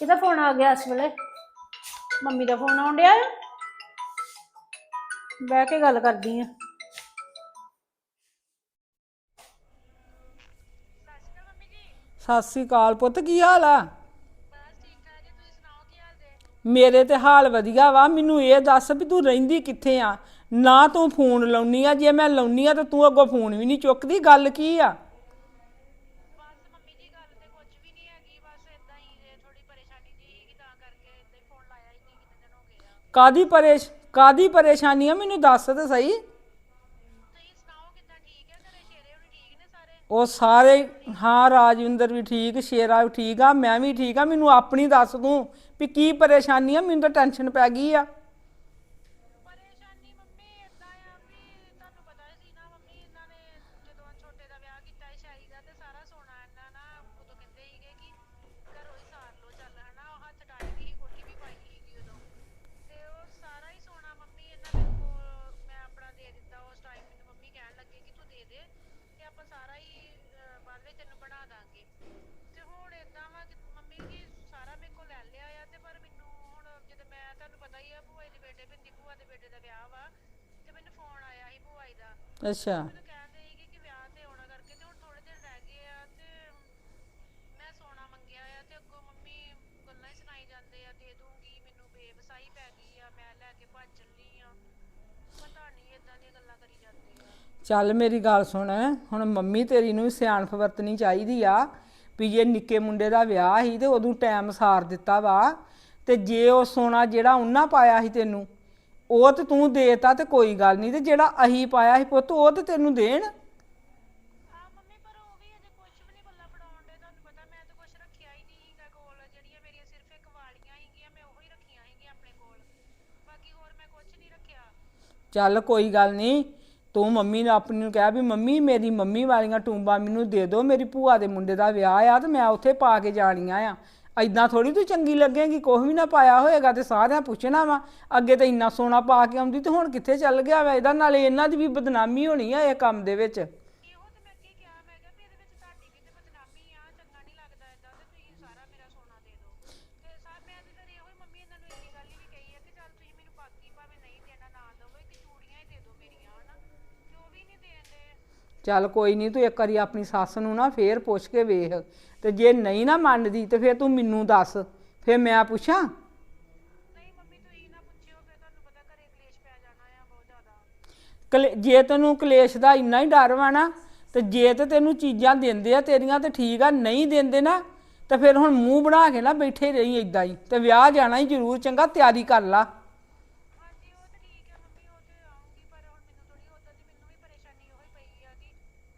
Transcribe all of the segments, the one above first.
ਕਿਹਦਾ ਫੋਨ ਆ ਗਿਆ ਇਸ ਵੇਲੇ। ਮੰਮੀ ਦਾ ਫੋਨ ਆਉਣ ਡਿਆ ਆ। ਬਹਿ ਕੇ ਗੱਲ ਕਰਦੀ ਆ। ਸਤਿ ਸ੍ਰੀ ਅਕਾਲ ਪੁੱਤ, ਕੀ ਹਾਲ ਆ? ਮੇਰੇ ਤੇ ਹਾਲ ਵਧੀਆ ਵਾ, ਮੈਨੂੰ ਇਹ ਦੱਸ ਵੀ ਤੂੰ ਰਹਿੰਦੀ ਕਿੱਥੇ ਆ? ਨਾ ਤੂੰ ਫੋਨ ਲਾਉਣੀ ਆ, ਜੇ ਮੈਂ ਲਾਉਣੀ ਆ ਤਾਂ ਤੂੰ ਅੱਗੋਂ ਫੋਨ ਵੀ ਨਹੀਂ ਚੁੱਕਦੀ, ਗੱਲ ਕੀ ਆ ਬਸ ਮੰਮੀ ਜੀ ਗੱਲ ਤੇ ਕੁਝ ਵੀ ਨਹੀਂ ਹੈਗੀ ਬਸ ਇਦਾਂ ਹੀ ਥੋੜੀ ਪਰੇਸ਼ਾਨੀ ਜੀ ਸੀਗੀ ਤਾਂ ਕਰਕੇ ਇਦਾਂ ਹੀ ਫੋਨ ਲਾਇਆ ਹੀ ਨਹੀਂ ਕਿੰਨੇ ਦਿਨ ਹੋ ਗਏ ਆ ਕਾਦੀ ਪਰੇਸ਼ ਕਾਦੀ ਪਰੇਸ਼ਾਨੀ ਆ? ਮੈਨੂੰ ਦੱਸ ਤੇ ਸਹੀ। ਤੁਸੀਂ ਸੁਣਾਓ ਕਿੱਦਾਂ ਠੀਕ ਹੈ ਘਰੇ ਸ਼ੇਰੇ ਹੁਣ ਠੀਕ ਨੇ ਸਾਰੇ? ਉਹ ਸਾਰੇ ਹਾਂ ਰਾਜਵਿੰਦਰ ਵੀ ਠੀਕ ਸ਼ੇਰਾ ਵੀ ਠੀਕ ਆ ਮੈਂ ਵੀ ਠੀਕ ਆ। ਮੈਨੂੰ ਆਪਣੀ ਦੱਸ ਤੂੰ ਵੀ ਕੀ ਪਰੇਸ਼ਾਨੀ ਆ? ਮੈਨੂੰ ਤਾਂ ਟੈਨਸ਼ਨ ਪੈ ਗਈ ਆ। ਤੈਨੂੰ ਬਣਾ ਦਾਂਗੇ। ਤੇ ਹੁਣ ਇਦਾਂ ਵਾ ਕਿ ਮੰਮੀ ਜੀ ਸਾਰਾ ਮੇਰੇ ਕੋਲ ਲੈ ਲਿਆ ਆ ਤੇ ਪਰ ਮੈਨੂੰ ਹੁਣ ਜਦੋਂ ਮੈਂ ਤੁਹਾਨੂੰ ਪਤਾ ਹੀ ਆ ਭੂਆ ਦੇ ਬੇਟੇ ਬਿੰਦੀ ਭੂਆ ਦੇ ਬੇਟੇ ਦਾ ਵਿਆਹ ਵਾ ਤੇ ਮੈਨੂੰ ਫੋਨ ਆਇਆ ਸੀ ਭੂਆ ਜੀ ਦਾ। ਅੱਛਾ। ਮੈਨੂੰ ਕਹਿੰਦੇ ਸੀਗੇ ਕਿ ਵਿਆਹ ਤੇ ਆਉਣਾ ਕਰਕੇ ਤੇ ਹੁਣ ਥੋੜੇ ਦਿਨ ਰਹਿ ਗਏ ਆ ਤੇ ਮੈਂ ਸੋਨਾ ਮੰਗਿਆ ਆ ਤੇ ਅੱਗੋਂ ਮੰਮੀ ਗੱਲਾਂ ਹੀ ਸੁਣਾਈ ਜਾਂਦੇ ਆ ਦੇ ਦੂੰਗੀ ਮੈਨੂੰ ਬੇਵਸਾਈ ਪੈ ਗਈ ਆ ਮੈਂ ਲੈ ਕੇ ਭੱਜ ਚੱਲੀ ਆ। ਪਤਾ ਨਹੀਂ ਇਦਾਂ ਦੀਆਂ ਗੱਲਾਂ ਚੱਲ ਮੇਰੀ ਗੱਲ ਸੁਣ ਹੁਣ ਮੰਮੀ ਤੇਰੀ ਨੂੰ ਵੀ ਸਿਆਣਪ ਵਰਤਣੀ ਚਾਹੀਦੀ ਆ ਵੀ ਜੇ ਨਿੱਕੇ ਮੁੰਡੇ ਦਾ ਵਿਆਹ ਸੀ ਤੇ ਉਦੋਂ ਟਾਈਮ ਸਾਰ ਦਿੱਤਾ ਵਾ ਤੇ ਜੇ ਉਹ ਸੋਨਾ ਜਿਹੜਾ ਉਹਨਾਂ ਪਾਇਆ ਸੀ ਤੈਨੂੰ ਉਹ ਤੇ ਤੂੰ ਦੇਤਾ ਤੇ ਕੋਈ ਗੱਲ ਨਹੀਂ ਤੇ ਜਿਹੜਾ ਅਹੀ ਪਾਇਆ ਸੀ ਪੁੱਤ ਉਹ ਤੇ ਤੈਨੂੰ ਦੇਣ। ਹਾਂ ਮੰਮੀ ਪਰ ਉਹ ਵੀ ਅਜੇ ਕੁਝ ਵੀ ਨਹੀਂ ਬੱਲਾ ਫੜਾਉਣ ਦੇ ਤੁਹਾਨੂੰ ਪਤਾ ਮੈਂ ਤਾਂ ਕੁਝ ਰੱਖਿਆ ਹੀ ਨਹੀਂ ਸੀਗਾ ਕੋਲ ਜਿਹੜੀਆਂ ਮੇਰੀਆਂ ਸਿਰਫ ਇੱਕ ਵਾਲੀਆਂ ਸੀਗੀਆਂ ਮੈਂ ਉਹੀ ਰੱਖੀਆਂ ਸੀਗੀਆਂ ਆਪਣੇ ਕੋਲ ਬਾਕੀ ਹੋਰ ਮੈਂ ਕੁਝ ਨਹੀਂ ਰੱਖਿਆ। ਚੱਲ ਕੋਈ ਗੱਲ ਨਹੀਂ ਤੂੰ ਮੰਮੀ ਨੇ ਆਪਣੀ ਨੂੰ ਕਿਹਾ ਵੀ ਮੰਮੀ ਮੇਰੀ ਮੰਮੀ ਵਾਲੀਆਂ ਟੂੰਬਾਂ ਮੈਨੂੰ ਦੇ ਦਿਓ, ਮੇਰੀ ਭੂਆ ਦੇ ਮੁੰਡੇ ਦਾ ਵਿਆਹ ਆ ਤੇ ਮੈਂ ਉੱਥੇ ਪਾ ਕੇ ਜਾਣੀਆਂ ਆ। ਐਦਾਂ ਥੋੜੀ ਤੂੰ ਚੰਗੀ ਲੱਗੇਗੀ, ਕੁਛ ਵੀ ਨਾ ਪਾਇਆ ਹੋਏਗਾ ਤੇ ਸਾਰਿਆਂ ਪੁੱਛਣਾ ਵਾ। ਅੱਗੇ ਤਾਂ ਇੰਨਾ ਸੋਨਾ ਪਾ ਕੇ ਆਉਂਦੀ ਤੇ ਹੁਣ ਕਿੱਥੇ ਚੱਲ ਗਿਆ ਵਾ? ਇਹਦਾ ਨਾਲੇ ਇਹਨਾਂ ਦੀ ਵੀ ਬਦਨਾਮੀ ਹੋਣੀ ਆ ਇਹ ਕੰਮ ਦੇ ਵਿੱਚ। ਚੱਲ ਕੋਈ ਨਹੀਂ ਤੂੰ ਇੱਕ ਵਾਰੀ ਆਪਣੀ ਸੱਸ ਨੂੰ ਨਾ ਫੇਰ ਪੁੱਛ ਕੇ ਵੇਖ। ਤੇ ਜੇ ਨਹੀਂ ਨਾ ਮੰਨਦੀ ਤੇ ਫੇਰ ਤੂੰ ਮੈਨੂੰ ਦੱਸ। ਫੇਰ ਮੈਂ ਪੁੱਛਾਂ? ਨਹੀਂ ਮੰਮੀ ਤੁਸੀਂ ਨਾ ਪੁੱਛਿਓ ਫਿਰ ਤੁਹਾਨੂੰ ਪਤਾ ਘਰੇ ਕਲੇਸ਼ ਪੈ ਜਾਣਾ ਆ ਬਹੁਤ ਜ਼ਿਆਦਾ। ਕਲੇ- ਜੇ ਤੈਨੂੰ ਕਲੇਸ਼ ਦਾ ਇੰਨਾ ਹੀ ਡਰ ਵਾ ਨਾ ਤੇ ਜੇ ਤੇ ਤੈਨੂੰ ਚੀਜ਼ਾਂ ਦਿੰਦੇ ਆ ਤੇਰੀਆਂ ਤੇ ਠੀਕ ਆ ਨਹੀਂ ਦਿੰਦੇ ਨਾ ਤੇ ਫਿਰ ਹੁਣ ਮੂੰਹ ਬਣਾ ਕੇ ਨਾ ਬੈਠੇ ਰਹੀ ਇਦਾਂ ਹੀ ਤੇ ਵਿਆਹ ਜਾਣਾ ਹੀ ਜ਼ਰੂਰ ਚੰਗਾ ਤਿਆਰੀ ਕਰ ਲਾ ਹਾਂਜੀ ਉਹ ਤਾਂ ਠੀਕ ਹੈ ਮੰਮੀ ਉਹ ਤੇ ਆਉਂਗੀ ਪਰ ਹੁਣ ਮੈਨੂੰ ਥੋੜੀ ਉਦਾਂ ਦੀ ਮੈਨੂੰ ਵੀ ਪਰੇਸ਼ਾਨੀ ਉਹੀ ਪਈ ਆ ਕਿ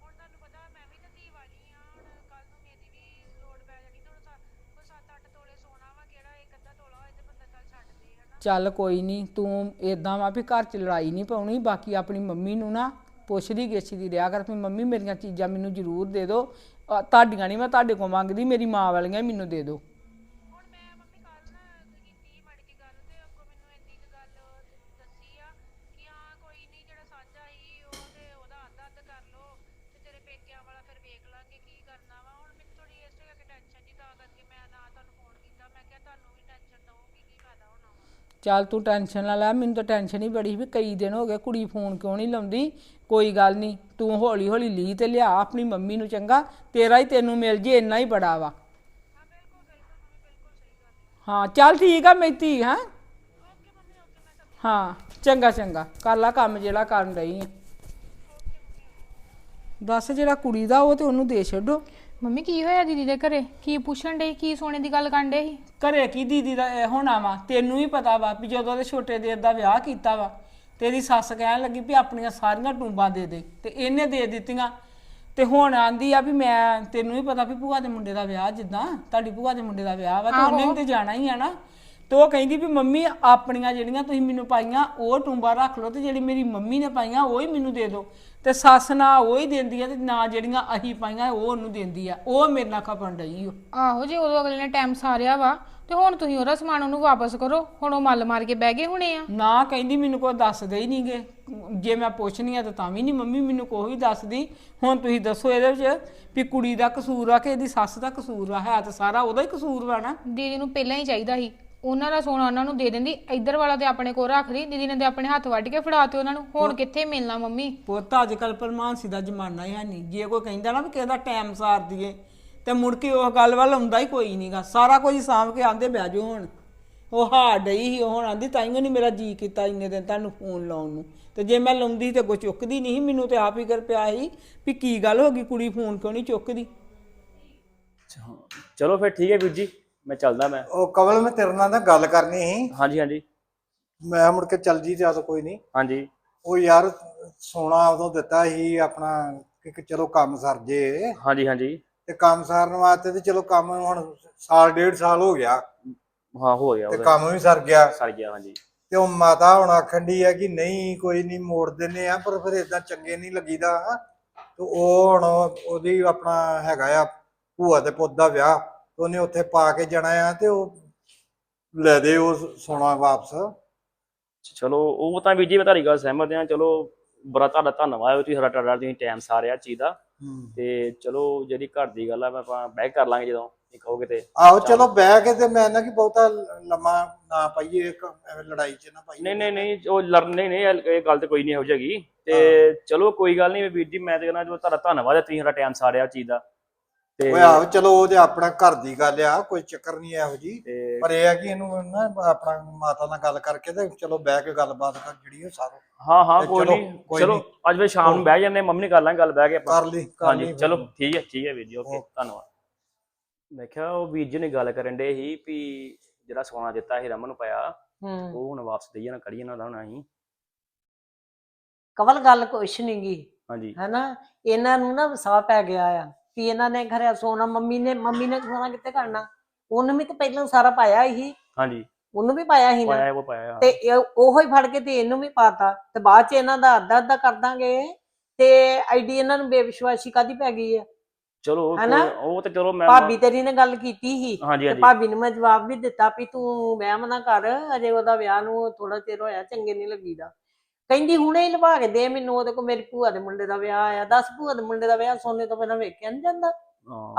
ਹੁਣ ਤੁਹਾਨੂੰ ਪਤਾ ਮੈਂ ਵੀ ਤਾਂ ਧੀ ਵਾਲੀ ਆ ਹੁਣ ਕੱਲ ਨੂੰ ਮੇਰੀ ਵੀ ਲੋੜ ਪੈ ਜਾਣੀ ਤੇ ਹੁਣ ਸਾ- ਕੋਈ 7-8 ਤੋਲੇ ਸੋਨਾ ਵਾ ਕਿਹੜਾ ਇੱਕ ਅੱਧਾ ਤੋਲਾ ਹੋਏ ਤੇ ਬੰਦਾ ਚੱਲ ਛੱਡ ਦੇ ਹਨਾ ਚੱਲ ਕੋਈ ਨਹੀਂ ਤੂੰ ਇਦਾਂ ਵਾ ਵੀ ਘਰ 'ਚ ਲੜਾਈ ਨਹੀਂ ਪਾਉਣੀ ਬਾਕੀ ਆਪਣੀ ਮੰਮੀ ਨੂੰ ਨਾ ਪੁੱਛਦੀ ਗਿੱਛਦੀ ਰਿਹਾ ਕਰ ਵੀ ਮੰਮੀ ਮੇਰੀਆਂ ਚੀਜ਼ਾਂ ਮੈਨੂੰ ਜ਼ਰੂਰ ਦੇ ਦਿਓ। ਅ, ਤੁਹਾਡੀਆਂ ਨਹੀਂ ਮੈਂ ਤੁਹਾਡੇ ਕੋਲ ਮੰਗਦੀ ਮੇਰੀ ਮਾਂ ਵਾਲੀਆਂ ਹੀ ਮੈਨੂੰ ਦੇ ਦਿਓ। ਚੱਲ ਤੂੰ ਟੈਨਸ਼ਨ ਨਾ ਲੈ, ਮੈਨੂੰ ਤਾਂ ਟੈਨਸ਼ਨ ਹੀ ਬੜੀ ਸੀ ਵੀ ਕਈ ਦਿਨ ਹੋ ਗਏ ਕੁੜੀ ਫੋਨ ਕਿਉਂ ਨਹੀਂ ਲਾਉਂਦੀ? ਕੋਈ ਗੱਲ ਨਹੀਂ, ਤੂੰ ਹੌਲੀ ਹੌਲੀ ਲੀ ਤੇ ਲਿਆ, ਆਪਣੀ ਮੰਮੀ ਨੂੰ ਚੰਗਾ, ਤੇਰਾ ਹੀ ਤੈਨੂੰ ਮਿਲ ਜੇ, ਇੰਨਾ ਹੀ ਬੜਾ ਵਾ। ਹਾਂ, ਚੱਲ ਠੀਕ ਆ ਮੈਤੀ ਹਾਂ? ਓਕੇ ਹਾਂ, ਚੰਗਾ ਚੰਗਾ, ਕਰ ਲਾ ਕੰਮ ਜਿਹੜਾ ਕਰਨ ਰਹੀ ਆ। ਦੱਸ ਜਿਹੜਾ ਕੁੜੀ ਦਾ, ਉਹ ਤੇ ਉਹਨੂੰ ਦੇ ਛੱਡੋ। ਮੰਮੀ ਕੀ ਹੋਇਆ ਦੀਦੀ ਦੇ ਘਰੇ? ਕੀ ਪੁੱਛਣ ਡੇ ਕੀ ਸੋਨੇ ਦੀ ਗੱਲ ਕਰਨ ਡੇ ਸੀ ਘਰੇ ਕੀ ਦੀਦੀ ਦਾ ਇਹ ਹੋਣਾ ਵਾ? ਤੈਨੂੰ ਹੀ ਪਤਾ ਵਾ ਵੀ ਜਦੋਂ ਉਹਦੇ ਛੋਟੇ ਦੇਰ ਦਾ ਵਿਆਹ ਕੀਤਾ ਵਾ ਤੇਰੀ ਸੱਸ ਕਹਿਣ ਲੱਗੀ ਵੀ ਆਪਣੀਆਂ ਸਾਰੀਆਂ ਟੂੰਬਾਂ ਦੇ ਦੇ ਤੇ ਇਹਨੇ ਦੇ ਦਿੱਤੀਆਂ। ਤੇ ਹੁਣ ਆਂਦੀ ਆ ਵੀ ਮੈਂ ਤੈਨੂੰ ਹੀ ਪਤਾ ਵੀ ਭੂਆ ਦੇ ਮੁੰਡੇ ਦਾ ਵਿਆਹ ਜਿੱਦਾਂ ਤੁਹਾਡੀ ਭੂਆ ਦੇ ਮੁੰਡੇ ਦਾ ਵਿਆਹ ਵਾ ਤੇ ਉਹਨੇ ਵੀ ਤੇ ਜਾਣਾ ਹੀ ਆ ਨਾ। ਤੇ ਉਹ ਕਹਿੰਦੀ ਵੀ ਮੰਮੀ ਆਪਣੀਆਂ ਜਿਹੜੀਆਂ ਤੁਸੀਂ ਮੈਨੂੰ ਪਾਈਆਂ ਉਹ ਟੁੰਬਾ ਰੱਖ ਲਓ ਤੇ ਜਿਹੜੀ ਮੇਰੀ ਮੰਮੀ ਨੇ ਪਾਈਆਂ ਉਹ ਹੀ ਮੈਨੂੰ ਦੇ ਦਿਓ। ਤੇ ਸੱਸ ਨਾ ਉਹ ਹੀ ਦਿੰਦੀ ਆ ਤੇ ਨਾ ਜਿਹੜੀਆਂ ਅਸੀਂ ਪਾਈਆਂ ਉਹ ਉਹਨੂੰ ਦਿੰਦੀ ਆ। ਉਹ ਮੇਰੇ ਨਾਲ ਖਪਣ ਡਈ ਓ। ਆਹੋ ਜੇ ਉਦੋਂ ਅਗਲੇ ਨੇ ਟਾਈਮ ਸਾਰਿਆ ਵਾ ਤੇ ਹੁਣ ਤੁਸੀਂ ਉਹਦਾ ਸਮਾਨ ਉਹਨੂੰ ਵਾਪਸ ਕਰੋ। ਹੁਣ ਉਹ ਮੱਲ ਮਾਰ ਕੇ ਬਹਿ ਗਏ ਹੋਣੇ ਆ। ਨਾ ਕਹਿੰਦੀ ਮੈਨੂੰ ਕੋਈ ਦੱਸਦੇ ਹੀ ਨਹੀਂਗੇ ਜੇ ਮੈਂ ਪੁੱਛਣੀ ਆ ਤਾਂ ਤਾਂ ਵੀ ਨਹੀਂ ਮੰਮੀ ਮੈਨੂੰ ਕੋਈ ਦੱਸਦੀ। ਹੁਣ ਤੁਸੀਂ ਦੱਸੋ ਇਹਦੇ ਵਿੱਚ ਵੀ ਕੁੜੀ ਦਾ ਕਸੂਰ ਆ ਕਿ ਇਹਦੀ ਸੱਸ ਦਾ ਕਸੂਰ ਆ? ਹੈ ਤਾਂ ਸਾਰਾ ਉਹਦਾ ਹੀ ਕਸੂਰ ਵਾ ਨਾ। ਦੀਦੀ ਨੂੰ ਪਹਿਲਾਂ ਹੀ ਚਾਹੀਦਾ ਸੀ ਉਹਨਾਂ ਦਾ ਸੋਨਾ ਉਹਨਾਂ ਨੂੰ ਦੇ ਦਿੰਦੀ ਇੱਧਰ ਵਾਲਾ ਤੇ ਆਪਣੇ ਕੋਲ ਰੱਖ ਲਈ ਦੀਦੀ ਨੇ ਤੇ ਆਪਣੇ ਹੱਥ ਵੱਢ ਕੇ ਫੜਾ ਤੇ ਉਹਨਾਂ ਨੂੰ ਹੁਣ ਕਿੱਥੇ ਮਿਲਣਾ ਮੰਮੀ? ਪੁੱਤ ਅੱਜ ਕੱਲ ਪਰਮਾਨਸੀ ਦਾ ਜ਼ਮਾਨਾ ਹੀ ਹੈ ਨਹੀਂ। ਜੇ ਕੋਈ ਕਹਿੰਦਾ ਨਾ ਵੀ ਕਿਹਦਾ ਟਾਈਮ ਸਾਰ ਦਈਏ ਤੇ ਮੁੜ ਕੇ ਉਹ ਗੱਲ ਵੱਲ ਆਉਂਦਾ ਹੀ ਕੋਈ ਨਹੀਂਗਾ ਸਾਰਾ ਕੁਝ ਸਾਂਭ ਕੇ ਆਂਦੇ ਬਹਿ ਜਾਓ ਹੁਣ। ਉਹ ਹਾਰ ਡਈ ਸੀ ਉਹ ਹੁਣ ਆਂਦੀ ਤਾਈਓ ਨਹੀਂ ਮੇਰਾ ਜੀ ਕੀਤਾ ਇੰਨੇ ਦਿਨ ਤੁਹਾਨੂੰ ਫੋਨ ਲਾਉਣ ਨੂੰ। ਤੇ ਜੇ ਮੈਂ ਲਾਉਂਦੀ ਤੇ ਕੋਈ ਚੁੱਕਦੀ ਨਹੀਂ ਮੈਨੂੰ ਤੇ ਆਪ ਹੀ ਕਰ ਪਿਆ ਸੀ ਵੀ ਕੀ ਗੱਲ ਹੋ ਗਈ ਕੁੜੀ ਫੋਨ ਕਿਉਂ ਨਹੀਂ ਚੁੱਕਦੀ? ਚਲੋ ਫਿਰ ਠੀਕ ਹੈ ਵੀਰ ਜੀ। ਮੈਂ ਚੱਲਦਾ ਮੈਂ। ਉਹ ਕਵਲ ਮੈਂ ਤੇਰੇ ਨਾਲ ਨਾ ਗੱਲ ਕਰਨੀ ਸੀ। ਹਾਂਜੀ ਹਾਂਜੀ। ਮੈਂ ਮੁੜ ਕੇ ਚੱਲ ਜੀ ਜਾਂ ਤਾਂ ਕੋਈ ਨਹੀਂ। ਹਾਂਜੀ। ਉਹ ਯਾਰ ਸੋਨਾ ਉਦੋਂ ਦਿੱਤਾ ਸੀ ਆਪਣਾ ਕਿ ਚਲੋ ਕੰਮ ਸਰ ਜੇ। ਹਾਂਜੀ ਹਾਂਜੀ। ਤੇ ਕੰਮ ਸਾਰਨ ਵਾਸਤੇ ਤੇ ਚਲੋ ਕੰਮ ਹੁਣ ਸਾਲ ਡੇਢ ਸਾਲ ਹੋ ਗਿਆ। ਹਾਂ ਹੋ ਗਿਆ ਤੇ ਕੰਮ ਵੀ ਸਰ ਗਿਆ। ਸਰ ਗਿਆ ਹਾਂਜੀ। ਤੇ ਉਹ ਮਾਤਾ ਹੁਣ ਆਖਣ ਦੀ ਹੈ ਕਿ ਨਹੀਂ ਕੋਈ ਨਹੀਂ ਮੋੜ ਦਿੰਨੇ ਆ ਪਰ ਫਿਰ ਇਦਾਂ ਚੰਗੇ ਨਹੀਂ ਲੱਗੀਦਾ। ਤੇ ਉਹ ਹੁਣ ਉਹਦੀ ਆਪਣਾ ਹੈਗਾ ਆ ਭੂਆ ਤੇ ਪੁੱਤ ਦਾ ਵਿਆਹ। ਉਹਨੇ ਉੱਥੇ ਪਾ ਕੇ ਜਾਣਾ ਆ ਤੇ ਉਹ ਲੈ ਦੇ ਉਹ ਸੋਨਾ ਵਾਪਸ। ਚਲੋ ਉਹ ਤਾਂ ਵੀਰ ਜੀ ਮੈਂ ਤੁਹਾਡੀ ਗੱਲ ਸਹਿਮਤ ਹਾਂ ਚਲੋ ਬੜਾ ਤੁਹਾਡਾ ਧੰਨਵਾਦ ਤੁਸੀਂ ਸਾਡਾ ਟਾਡਾ ਤੁਸੀਂ ਟਾਈਮ ਸਾਰਿਆ ਚੀਜ਼ ਦਾ। ਤੇ ਚਲੋ ਜਿਹੜੀ ਘਰ ਦੀ ਗੱਲ ਆ ਮੈਂ ਆਪਾਂ ਬੈਕ ਕਰ ਲਾਂਗੇ ਜਦੋਂ ਇਹ ਕਹੋਗੇ ਤੇ। ਆਹੋ ਚਲੋ। ਬਹਿ ਕੇ ਤੇ ਮੈਂ ਨਾ ਕਿ ਬਹੁਤਾ ਲੰਮਾ ਨਾ ਪਾਈਏ ਇੱਕ ਐਵੇਂ ਲੜਾਈ 'ਚ ਨਾ ਪਾਈਏ। ਨਹੀਂ ਨਹੀਂ ਨਹੀਂ ਉਹ ਲਰਨ ਨਹੀਂ ਨਹੀਂ ਇਹ ਗੱਲ ਤੇ ਕੋਈ ਨਹੀਂ ਹੋ ਜਾਏਗੀ ਤੇ ਚਲੋ ਕੋਈ ਗੱਲ ਨਹੀਂ ਵੀਰ ਜੀ ਮੈਂ ਤੇ ਕਹਿੰਦਾ ਜੋ ਤੁਹਾਡਾ ਧੰਨਵਾਦ ਹੈ ਤੁਸੀਂ ਸਾਡਾ ਟਾਈਮ ਸਾਰਿਆ ਚੀਜ਼ ਦਾ। ਤੇ ਓਏ ਆਹੋ ਚਲੋ ਉਹ ਤੇ ਆਪਣਾ ਘਰ ਦੀ ਗੱਲ ਆ ਕੋਈ ਚੱਕਰ ਨਹੀਂ ਇਹੋ ਜੀ ਤੇ ਪਰ ਇਹ ਆ ਕਿ ਇਹਨੂੰ ਨਾ ਆਪਣਾ ਮਾਤਾ ਨਾਲ ਗੱਲ ਕਰਕੇ ਤੇ ਚਲੋ ਬਹਿ ਕੇ ਗੱਲਬਾਤ ਕਰ ਜਿਹੜੀ ਉਹ ਸਾਰੋ। ਹਾਂ ਹਾਂ ਤੇ ਕੋਈ ਚਲੋ, ਨਹੀਂ। ਕੋਈ ਚਲੋ। ਅੱਜ ਵੀ ਸ਼ਾਮ ਨੂੰ ਬਹਿ ਜਾਂਦੇ ਮੰਮੀ ਨੇ ਕਰ ਲਾਂਗੇ ਗੱਲ ਬਹਿ ਕੇ ਆਪਾਂ। ਕਰ ਲਈ ਕਰ ਹਾਂਜੀ ਚਲੋ ਠੀਕ ਹੈ ਠੀਕ ਹੈ ਵੀਰ ਜੀ ਓਕੇ ਓਕੇ। ਧੰਨਵਾਦ। ਮੈਂ ਕਿਹਾ ਉਹ ਵੀਰ ਜੀ ਨੇ ਗੱਲ ਕਰਨ ਦੇ ਸੀ ਵੀ ਜਿਹੜਾ ਸੋਨਾ ਦਿੱਤਾ ਸੀ ਰਮਨ ਨੂੰ ਪਾਇਆ ਹੂੰ। ਉਹ ਹੁਣ ਵਾਪਸ ਦੇਈਏ ਨਾ ਕਰੀਏ ਨਾ ਲਾਉਣਾ ਅਸੀਂ ਕਵਲ ਗੱਲ ਕੁਛ ਨੀ ਗੀ। ਹਾਂਜੀ। ਹੈਨਾ ਇਹਨਾਂ ਨੂੰ ਨਾ ਵਸਾ ਪੈ ਗਿਆ ਆ। ਵੀ ਇਹਨਾਂ ਨੇ ਘਰੇ ਸੋਨਾ ਮੰਮੀ ਨੇ ਮੰਮੀ ਨੇ ਸੋਨਾ ਕਿੱਥੇ ਕਰਨਾ? ਉਹਨੂੰ ਵੀ ਤਾਂ ਪਹਿਲਾਂ ਸਾਰਾ ਪਾਇਆ ਹੀ। ਹਾਂਜੀ। ਉਹਨੂੰ ਵੀ ਪਾਇਆ ਸੀ ਨਾ। ਪਾਇਆ ਉਹ ਪਾਇਆ ਤੇ ਇਹ- ਉਹੋ ਹੀ ਫੜ ਕੇ ਤੇ ਇਹਨੂੰ ਵੀ ਪਾਤਾ। ਤੇ ਬਾਅਦ ਚ ਇਹਨਾਂ ਦਾ ਅੱਧਾ ਅੱਧਾ ਕਰ ਦਾਂਗੇ। ਤੇ ਆਈਡੀ ਇਹਨਾਂ ਨੂੰ ਬੇਵਿਸ਼ਵਾਸੀ ਕਾਦੀ ਪੈ ਗਈ ਆ? ਚਲੋ ਹਨਾ? ਉਹ ਤੇ ਚਲੋ ਮੈਂ ਭਾਬੀ ਤੇਰੀ ਨੇ ਗੱਲ ਕੀਤੀ ਸੀ। ਹਾਂਜੀ ਤੇ ਹਾਂਜੀ ਭਾਬੀ ਨੂੰ ਮੈਂ ਜਵਾਬ ਵੀ ਦਿੱਤਾ ਵੀ ਤੂੰ ਵਹਿਮ ਨਾ ਕਰ। ਅਜੇ ਉਹਦਾ ਵਿਆਹ ਨੂੰ ਥੋੜਾ ਚਿਰ ਹੋਇਆ ਚੰਗੇ ਨਹੀਂ ਲੱਗੀਦਾ। ਕਹਿੰਦੀ ਹੁਣੇ ਹੀ ਲਵਾ ਕੇ ਦੇ ਮੈਨੂੰ ਉਹਦੇ ਕੋ ਮੇਰੀ ਭੂਆ ਦੇ ਮੁੰਡੇ ਦਾ ਵਿਆਹ ਆਇਆ ਦੱਸ ਭੂਆ ਦੇ ਮੁੰਡੇ ਦਾ ਵਿਆਹ ਸੋਨੇ ਤੋਂ ਬਿਨਾਂ ਵੇਖਿਆ ਨਹੀਂ ਜਾਂਦਾ।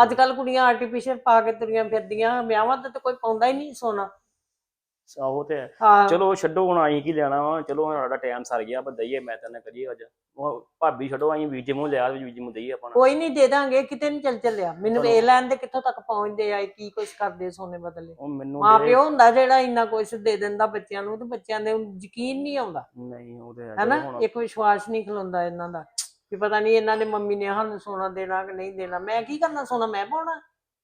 ਅੱਜ ਕੱਲ ਕੁੜੀਆਂ ਆਰਟੀਫੀਸ਼ੀਅਲ ਪਾ ਕੇ ਤੁਰੀਆਂ ਫਿਰਦੀਆਂ ਵਿਆਹਾਂ ਤੇ ਤਾਂ ਕੋਈ ਪਾਉਂਦਾ ਹੀ ਨਹੀਂ ਸੋਨਾ ਆਹੋ ਤੇ ਹੈ। ਹਾਂ। ਚਲੋ ਛੱਡੋ ਹੁਣ ਆਈ ਕੀ ਲੈਣਾ ਵਾ? ਚਲੋ ਹੁਣ ਸਾਡਾ ਟਾਈਮ ਸਰ ਗਿਆ ਆਪਾਂ ਦਈਏ ਮੈਂ ਤਾਂ ਨਾ ਕਰੀਏ ਅੱਜ। ਉਹ ਭਾਬੀ ਛੱਡੋ ਆਈ ਵੀਰ ਜੀ ਮੂੰਹ ਲਿਆ ਵੀਰ ਜੀ ਮੂੰਹ ਦਈਏ ਆਪਾਂ। ਨੂੰ। ਕੋਈ ਨਹੀਂ ਦੇ ਦਾਂਗੇ ਕਿਤੇ ਨਹੀਂ ਚੱਲ ਚੱਲਿਆ। ਮੈਨੂੰ ਚਲੋ। ਲੈਣ ਦੇ ਕਿੱਥੋਂ ਤੱਕ ਪਹੁੰਚਦੇ ਆ ਕੀ ਕੁਛ ਕਰਦੇ ਸੋਨੇ ਬਦਲੇ। ਉਹ ਮੈਨੂੰ ਮਾਂ ਪਿਓ ਹੁੰਦਾ ਜਿਹੜਾ ਇੰਨਾ ਕੁਛ ਦੇ ਦਿੰਦਾ ਬੱਚਿਆਂ ਨੂੰ ਤੇ ਬੱਚਿਆਂ ਦੇ ਯਕੀਨ ਨਹੀਂ ਆਉਂਦਾ। ਨਹੀਂ ਉਹ ਤੇ ਹੈ ਹੈਨਾ? ਚਲੋ ਹੁਣ ਇੱਕ ਵਿਸ਼ਵਾਸ ਨਹੀਂ ਖਲੋਂਦਾ ਇਹਨਾਂ ਦਾ। ਵੀ ਪਤਾ ਨਹੀਂ ਇਹਨਾਂ ਦੇ ਮੰਮੀ ਨੇ ਸਾਨੂੰ ਸੋਨਾ ਦੇਣਾ ਕਿ ਨਹੀਂ ਦੇਣਾ। ਮੈਂ ਕੀ ਕਰਨਾ ਸੋਨਾ? ਮੈਂ ਪਾਉਣਾ?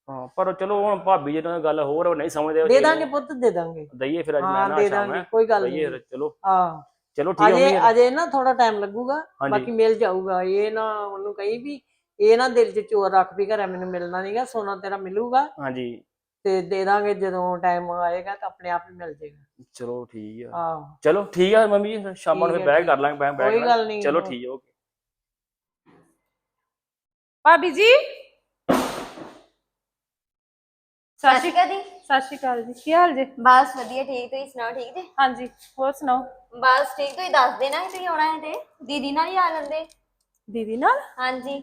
ਹਾਂ ਪਰ ਚਲੋ ਹੁਣ ਭਾਬੀ ਜੀ ਨਾਲ ਗੱਲ ਹੋਰ ਉਹ ਨਹੀਂ ਸਮਝਦੇ ਉਹ ਦੇ ਦਾਂਗੇ। ਪੁੱਤ ਦੇ ਦਾਂਗੇ। ਦਈਏ ਫਿਰ ਅੱਜ ਮੈਂ ਹਾਂ ਨਾ ਦੇ ਸ਼ਾਮ ਦਾਂਗੇ ਕੋਈ ਗੱਲ ਦਈਏ ਨਹੀਂ। ਫਿਰ, ਚਲੋ। ਹਾਂ। ਚਲੋ ਠੀਕ ਅਜੇ ਹੈ ਅਜੇ ਨਾ ਥੋੜਾ ਟਾਈਮ ਲੱਗੂਗਾ ਹਾਂਜੀ। ਬਾਕੀ ਮਿਲ ਜਾਊਗਾ। ਇਹ ਨਾ ਉਹਨੂੰ ਕਹੀ ਵੀ ਇਹ ਨਾ ਦਿਲ 'ਚ ਚੋਰ ਰੱਖ ਵੀ ਘਰੇ ਮੈਨੂੰ ਮਿਲਣਾ ਨਹੀਂਗਾ ਸੋਨਾ ਤੇਰਾ ਮਿਲੂਗਾ। ਹਾਂਜੀ। ਤੇ ਦੇ ਦਾਂਗੇ ਜਦੋਂ ਟਾਈਮ ਆਏਗਾ ਤਾਂ ਆਪਣੇ ਆਪ ਹੀ ਮਿਲ ਜਾਏਗਾ। ਚਲੋ ਠੀਕ ਆ। ਆਹੋ ਚਲੋ ਠੀਕ ਆ ਮੰਮੀ ਜੀ ਸ਼ਾਮਾਂ ਨੂੰ ਠੀਕ ਫਿਰ ਬੈਕ ਕਰ ਲਾਂਗੇ ਬੈਕ ਕੋਈ ਗੱਲ ਨਹੀਂ। ਚਲੋ ਠੀਕ ਹੈ ਓਕੇ। ਭਾਬੀ ਜੀ? ਸਤਿ ਸ਼੍ਰੀ ਅਕਾਲ ਜੀ। ਸਤਿ ਸ਼੍ਰੀ ਅਕਾਲ ਜੀ। ਕੀ ਹਾਲ ਜੀ? ਬਸ ਵਧੀਆ ਠੀਕ ਤੁਸੀਂ ਸੁਣਾਓ ਠੀਕ ਜੀ? ਹਾਂਜੀ ਹੋਰ ਸੁਣਾਓ? ਬਸ ਠੀਕ ਤੁਸੀਂ ਦੱਸ ਦੇਣਾ ਸੀ ਤੁਸੀਂ ਆਉਣਾ ਹੈ ਤੇ? ਦੀਦੀ ਨਾਲ ਹੀ ਆ ਲੈਂਦੇ ਦੀਦੀ ਨਾਲ? ਹਾਂਜੀ।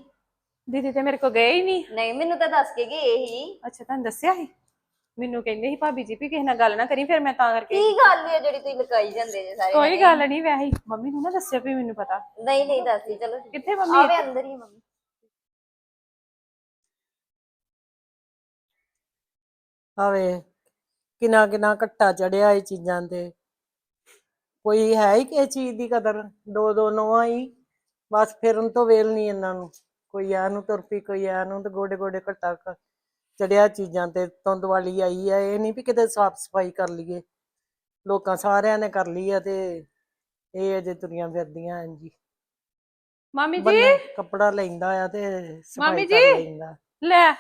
ਦੀਦੀ ਤੇ ਮੇਰੇ ਕੋ ਗਏ ਹੀ ਨਹੀਂ। ਨਹੀਂ ਮੈਨੂੰ ਤਾਂ ਦੱਸ ਕੇ ਗਏ ਹੀ ਅੱਛਾ ਤੁਹਾਨੂੰ ਦੱਸਿਆ ਸੀ? ਮੈਨੂੰ ਕਹਿੰਦੇ ਸੀ ਭਾਬੀ ਜੀ ਵੀ ਕਿਸੇ ਨਾਲ ਗੱਲ ਨਾ ਕਰੀ ਫਿਰ ਮੈਂ ਤਾਂ ਕਰਕੇ ਕੀ ਗੱਲ ਹੈ ਜਿਹੜੀ ਤੁਸੀਂ ਲੁਕਾਈ ਜਾਂਦੇ ਜੇ ਸਾਰੇ ਕੋਈ? ਗੱਲ ਨਹੀਂ ਵੈਸੇ ਹੀ। ਮੰਮੀ ਨੂੰ ਨਾ ਦੱਸਿਆ ਵੀ ਮੈਨੂੰ ਪਤਾ। ਨਹੀਂ ਨਹੀਂ ਦੱਸਦੀ ਚਲੋ। ਕਿੱਥੇ ਮੰਮੀ? ਆਵੇ ਅੰਦਰ ਹੀ ਮੰਮੀ। ਆਵੇ ਕਿਨਾ ਕਿਨਾ ਘੱਟਾ ਚੜਿਆ ਇਹ ਚੀਜ਼ਾਂ ਤੇ। ਕੋਈ ਹੈ ਹੀ ਕਿਸੇ ਚੀਜ਼ ਦੀ ਕਦਰ ਦੋ ਦੋ ਨੋਆਂ ਹੀ ਬਸ ਫਿਰਨ ਤੋਂ ਵੇਲ ਨਹੀਂ ਇਹਨਾਂ ਨੂੰ। ਕੋਈ ਆ ਨੂੰ ਤੁਰ ਪਈ ਕੋਈ ਆ ਨੂੰ ਤੇ ਗੋਡੇ ਗੋਡੇ ਘੱਟਾ ਚੜਿਆ ਚੀਜ਼ਾਂ ਤੇ ਧੁੰਦ ਵਾਲੀ ਆਈ ਆ ਇਹ ਨਹੀਂ ਵੀ ਕਿਤੇ ਸਾਫ਼ ਸਫ਼ਾਈ ਕਰ ਲਈਏ। ਲੋਕਾਂ ਸਾਰਿਆਂ ਨੇ ਕਰ ਲਈ ਆ ਤੇ ਇਹ ਅਜੇ ਤੁਰੀਆਂ ਫਿਰਦੀਆਂ ਆਂ ਜੀ। ਮਾਮੀ ਜੀ? ਬੰਦਾ ਕੱਪੜਾ ਲੈਂਦਾ ਆ ਤੇ ਸਫ਼ਾਈ ਮਾਮੀ ਕਰ ਜੀ। ਲੈਂਦਾ। ਲੈ।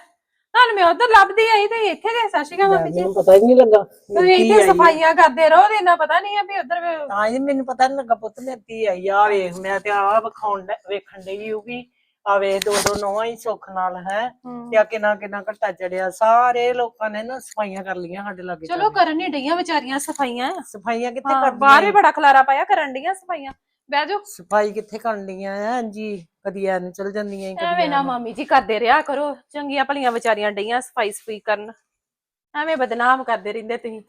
ਤੁਹਾਨੂੰ ਮੈਂ ਉਧਰ ਲੱਭਦੀ ਆਈ ਤੇ ਇੱਥੇ ਸ਼੍ਰੀ ਅਕਾਲ ਮੰਮੀ ਜੀ। ਮੈਨੂੰ ਪਤਾ ਹੀ ਨਹੀਂ ਲੱਗਾ। ਤੁਸੀਂ ਇੱਥੇ। ਸਫਾਈਆਂ ਕਰਦੇ ਰਹੋ ਤੇ ਇੰਨਾ ਪਤਾ ਨਹੀਂ ਆ ਵੀ ਉਧਰ ਤਾਂ ਜੀ ਮੈਨੂੰ ਪਤਾ ਨਹੀਂ ਲੱਗਾ ਪੁੱਤ ਮੇਰੀ ਧੀ ਆਈ ਆ। ਵੇਖ ਮੈਂ ਤੇ ਆ ਵਿਖਾਉਣ ਵੇਖਣ ਡਈ ਉਹ ਵੀ। ਆ ਵੇਖ ਦੋ ਦੋ ਨੌਵਾਂ ਹੀ ਸੁੱਖ ਨਾਲ ਹੈ। ਤੇ ਆ ਕਿੰਨਾ ਕਿੰਨਾ ਘੱਟਾ ਚੜਿਆ। ਸਾਰੇ ਲੋਕਾਂ ਨੇ ਨਾ ਸਫਾਈਆਂ ਕਰ ਲੀਆਂ ਸਾਡੇ ਲਾਗੇ ਚਲੋ ਕਰਨ ਨਹੀਂ ਡਈਆਂ ਵਿਚਾਰੀਆਂ ਸਫਾਈਆਂ। ਸਫਾਈਆਂ ਕਿੱਥੇ ਹਾਂ, ਕਰਦੀਆਂ ਬਾਹਰ ਵੀ ਬੜਾ ਖਲਾਰਾ ਪਾਇਆ ਕਰਨ ਡੀਆਂ ਸਫਾਈਆਂ। ਬਹਿ ਜਾਓ। ਸਫ਼ਾਈ ਕਿੱਥੇ ਕਰਨ ਡੀਆਂ ਆ? ਜੀ ਕਦੀ ਐਨ ਚਲ ਜਾਂਦੀਆਂ ਈ, ਕਦੀ ਐਵੇਂ ਨਾ। ਮਾਮੀ ਜੀ ਕਰਦੇ ਰਿਹਾ ਕਰੋ ਚੰਗੀਆਂ ਭਲੀਆਂ ਵਿਚਾਰੀਆਂ ਡਈਆਂ ਸਫ਼ਾਈ ਸਫ਼ਾਈ ਕਰਨ। ਐਵੇਂ ਬਦਨਾਮ ਕਰਦੇ ਰਹਿੰਦੇ ਤੁਸੀਂ।